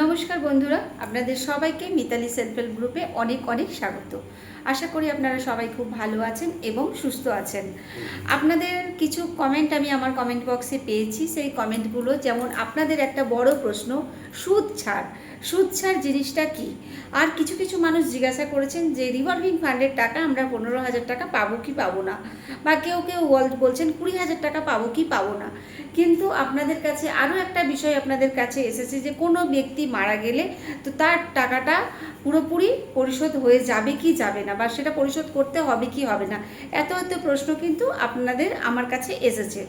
নমস্কার বন্ধুরা আপনাদের সবাইকে মিতালি সেলফ হেল্প গ্রুপে অনেক অনেক স্বাগত। আশা করি আপনারা সবাই খুব ভালো আছেন এবং সুস্থ আছেন। আপনাদের কিছু কমেন্ট আমি আমার কমেন্ট বক্সে পেয়েছি। সেই কমেন্টগুলো যেমন আপনাদের একটা বড় প্রশ্ন, সুদ ছাড়। সুদ ছাড় জিনিসটা কি? আর কিছু কিছু মানুষ জিজ্ঞাসা করেছেন যে রিভলভিং ফান্ডের টাকা আমরা পনেরো হাজার টাকা পাবো কি পাবো না? বা কেউ কেউ বল- বলছেন, কুড়ি হাজার টাকা পাবো কি পাবো না? কিন্তু আপনাদের কাছে আরও একটা বিষয় আপনাদের কাছে এসেছে যে, কোনো ব্যক্তি মারা গেলে তো তার টাকাটা পুরোপুরি পরিশোধ হয়ে যাবে কি যাবে না? বা সেটা পরিশোধ করতে হবে কি হবে না? এত এত প্রশ্ন কিন্তু আপনাদের আমার কাছে এসেছে।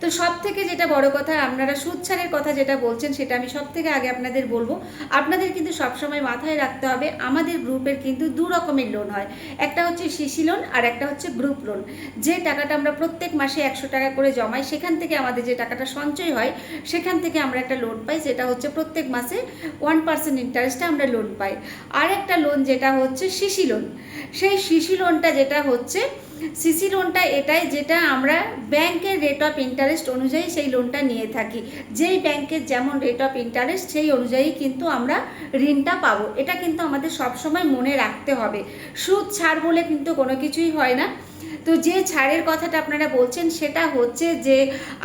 তো সব থেকে যেটা বড় কথা, আপনারা সুদ ছাড়ের কথা যেটা বলছেন, সেটা আমি সব থেকে আগে আপনাদের বলব। আপনাদের কিন্তু সবসময় মাথায় রাখতে হবে, আমাদের গ্রুপের কিন্তু দু রকমের লোন হয়। একটা হচ্ছে সিসি লোন আর একটা হচ্ছে গ্রুপ লোন যে টাকাটা আমরা প্রত্যেক মাসে একশো টাকা করে জমাই, সেখান থেকে আমাদের যে টাকাটা সঞ্চয় হয়, সেখান থেকে আমরা একটা লোন পাই, যেটা হচ্ছে প্রত্যেক মাসে ওয়ান পার্সেন্ট ইন্টারেস্টে আমরা লোন পাই। আর একটা লোন যেটা হচ্ছে সিসি লোন সেই সিসি লোনটা যেটা হচ্ছে সিসি লোনটা এটাই যেটা আমরা ব্যাংকের রেট অফ ইন্টারেস্ট অনুযায়ী সেই লোনটা নিয়ে থাকি। যেই ব্যাংকের যেমন রেট অফ ইন্টারেস্ট সেই অনুযায়ী কিন্তু আমরা ঋণটা পাব। এটা কিন্তু আমাদের সবসময় মনে রাখতে হবে। সুদ, ছাড় বলে কিন্তু কোনো কিছুই হয় না। তো যে ছাড়ের কথাটা আপনারা বলছেন, সেটা হচ্ছে যে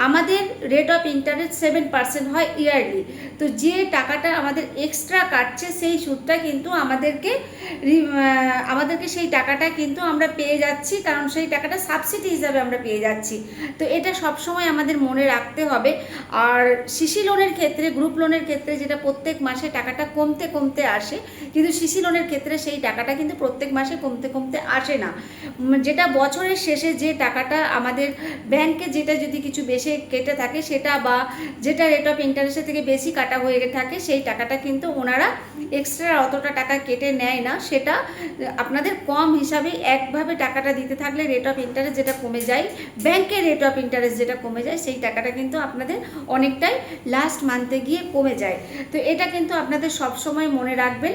আমাদের rate of interest seven percent হয় ইয়ারলি তো যে টাকাটা আমাদের এক্সট্রা কাটছে, সেই সুদটা কিন্তু আমাদেরকে আমাদেরকে সেই টাকাটা কিন্তু আমরা পেয়ে যাচ্ছি, কারণ সেই টাকাটা সাবসিডি হিসাবে আমরা পেয়ে যাচ্ছি। তো এটা সবসময় আমাদের মনে রাখতে হবে। আর সিসি লোনের ক্ষেত্রে গ্রুপ লোনের ক্ষেত্রে যেটা প্রত্যেক মাসে টাকাটা কমতে কমতে আসে, কিন্তু সিসি লোনের ক্ষেত্রে সেই টাকাটা কিন্তু প্রত্যেক মাসে কমতে কমতে আসে না। যেটা বছরের শেষে যে টাকাটা আমাদের ব্যাংকে যেটা যদি কিছু বেশি কেটে থাকে সেটা বা যেটা রেট অফ ইন্টারেস্টের থেকে বেশি কাটা হয়ে থাকে সেই টাকাটা কিন্তু ওনারা এক্সট্রা অতটা টাকা কেটে নেয় না। সেটা আপনাদের কম হিসাবে একভাবে টাকাটা দিতে থাকলে রেট অফ ইন্টারেস্ট যেটা কমে যায় ব্যাংকের রেট অফ ইন্টারেস্ট যেটা কমে যায় সেই টাকাটা কিন্তু আপনাদের অনেকটাই লাস্ট মান্থে গিয়ে কমে যায়। তো এটা কিন্তু আপনাদের সব সময় মনে রাখবেন।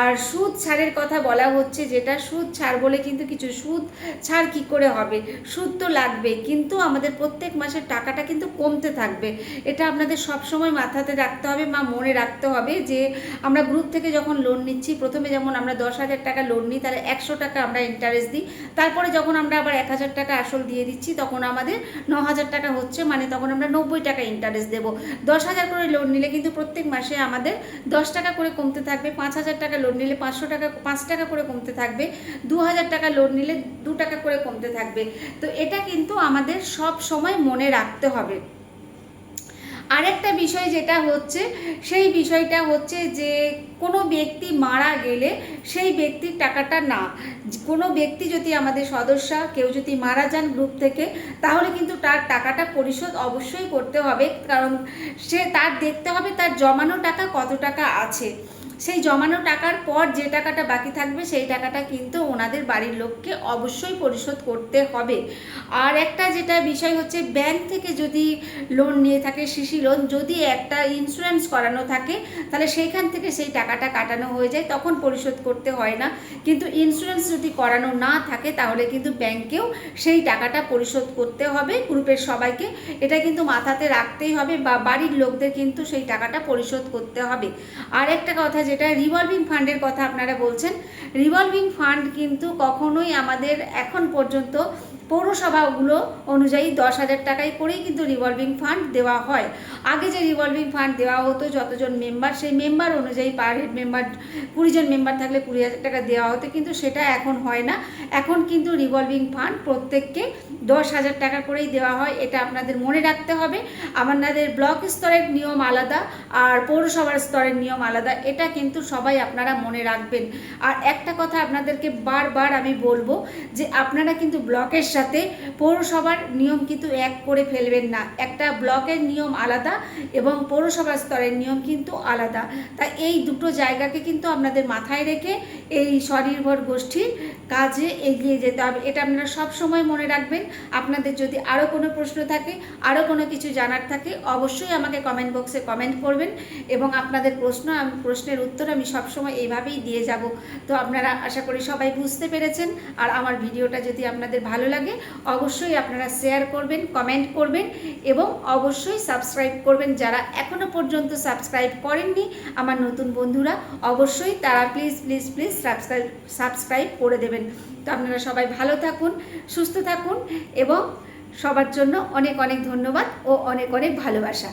আর সুদ ছাড়ের কথা বলা হচ্ছে যেটা, সুদ ছাড় বলে কিন্তু কিছু সুদ ছাড় কি করে হবে? সুদ তো লাগবে, কিন্তু আমাদের প্রত্যেক মাসের টাকাটা কিন্তু কমতে থাকবে। এটা আপনাদের সব সময় মাথাতে রাখতে হবে বা মনে রাখতে হবে যে আমরা গ্রুপ থেকে যখন লোন নিচ্ছি, প্রথমে যেমন আমরা দশ হাজার টাকা লোন নিই, তাহলে একশো টাকা আমরা ইন্টারেস্ট দিই। তারপরে যখন আমরা আবার এক হাজার টাকা আসল দিয়ে দিচ্ছি, তখন আমাদের ন হাজার টাকা হচ্ছে মানে তখন আমরা নব্বই টাকা ইন্টারেস্ট দেবো। দশ হাজার করে লোন নিলে কিন্তু প্রত্যেক মাসে আমাদের দশ টাকা করে কমতে থাকবে, পাঁচ হাজার টাকা লোন নিলে পাঁচশো টাকা, পাঁচ টাকা করে কমতে থাকবে। দু হাজার টাকা লোন নিলে দু টাকা করে কমতে থাকবে। তো এটা কিন্তু আমাদের সব সময় মনে রাখতে হবে। আরেকটা বিষয় যেটা হচ্ছে, সেই বিষয়টা হচ্ছে যে কোনো ব্যক্তি মারা গেলে সেই ব্যক্তির টাকাটা না। কোনো ব্যক্তি যদি আমাদের সদস্য, কেউ যদি মারা যান গ্রুপ থেকে, তাহলে কিন্তু তার টাকাটা পরিশোধ অবশ্যই করতে হবে, কারণ সে তার দেখতে হবে তার জমানো টাকা কত টাকা আছে। সেই জমানো টাকার পর যে টাকাটা বাকি থাকবে, সেই টাকাটা কিন্তু ওনাদের বাড়ির লোককে অবশ্যই পরিশোধ করতে হবে। আর একটা যেটা বিষয় হচ্ছে, ব্যাংক থেকে যদি লোন নিয়ে থাকে শিশি লোন যদি একটা ইন্স্যুরেন্স করানো থাকে, তাহলে সেইখান থেকে সেই টাকাটা কাটানো হয়ে যায়, তখন পরিশোধ করতে হয় না। কিন্তু ইন্স্যুরেন্স যদি করানো না থাকে, তাহলে কিন্তু ব্যাংকেও সেই টাকাটা পরিশোধ করতে হবে, গ্রুপের সবাইকে। এটা কিন্তু মাথাতে রাখতেই হবে বা বাড়ির লোকদের কিন্তু সেই টাকাটা পরিশোধ করতে হবে। আর একটা কথা যেটা রিভলভিং ফান্ডের কথা আপনারা বলছেন। রিভলভিং ফান্ড কিন্তু কখনোই আমাদের এখন পর্যন্ত পৌরসভাগুলো অনুযায়ী দশ হাজার টাকায় করেই কিন্তু রিভলভিং ফান্ড দেওয়া হয়। আগে যে রিভলভিং ফান্ড দেওয়া হতো, যতজন মেম্বার সেই মেম্বার অনুযায়ী পার হেড মেম্বার কুড়িজন মেম্বার থাকলে কুড়ি হাজার টাকা দেওয়া হতো, কিন্তু সেটা এখন হয় না। এখন কিন্তু রিভলভিং ফান্ড প্রত্যেককে দশ হাজার টাকা করেই দেওয়া হয়, এটা আপনাদের মনে রাখতে হবে। আপনাদের ব্লক স্তরের নিয়ম আলাদা আর পৌরসভার স্তরের নিয়ম আলাদা, এটা কিন্তু সবাই আপনারা মনে রাখবেন। আর একটা কথা আপনাদেরকে বারবার আমি বলব যে আপনারা কিন্তু ব্লকের সাথে পৌরসভার নিয়ম কিন্তু এক করে ফেলবেন না। একটা ব্লকের নিয়ম আলাদা এবং পৌরসভা স্তরের নিয়ম কিন্তু আলাদা। তাই এই দুটো জায়গাকে কিন্তু আপনাদের মাথায় রেখে এই স্বনির্ভর গোষ্ঠীর কাজে এগিয়ে যেতে হবে। এটা আপনারা সব সময় মনে রাখবেন। আপনাদের যদি আরও কোনো প্রশ্ন থাকে আরও কোনো কিছু জানার থাকে, অবশ্যই আমাকে কমেন্ট বক্সে কমেন্ট করবেন এবং আপনাদের প্রশ্ন আমি প্রশ্নের উত্তর আমি সবসময় এইভাবেই দিয়ে যাব। তো আপনারা আশা করি সবাই বুঝতে পেরেছেন। আর আমার ভিডিওটা যদি আপনাদের ভালো লাগে অবশ্যই আপনারা শেয়ার করবেন কমেন্ট করবেন এবং অবশ্যই সাবস্ক্রাইব করবেন। যারা এখনও পর্যন্ত সাবস্ক্রাইব করেননি, আমার নতুন বন্ধুরা, অবশ্যই তারা please please please subscribe subscribe করে দেবেন। তো আপনারা সবাই ভালো থাকুন, সুস্থ থাকুন এবং সবার জন্য অনেক অনেক ধন্যবাদ ও অনেক অনেক ভালোবাসা।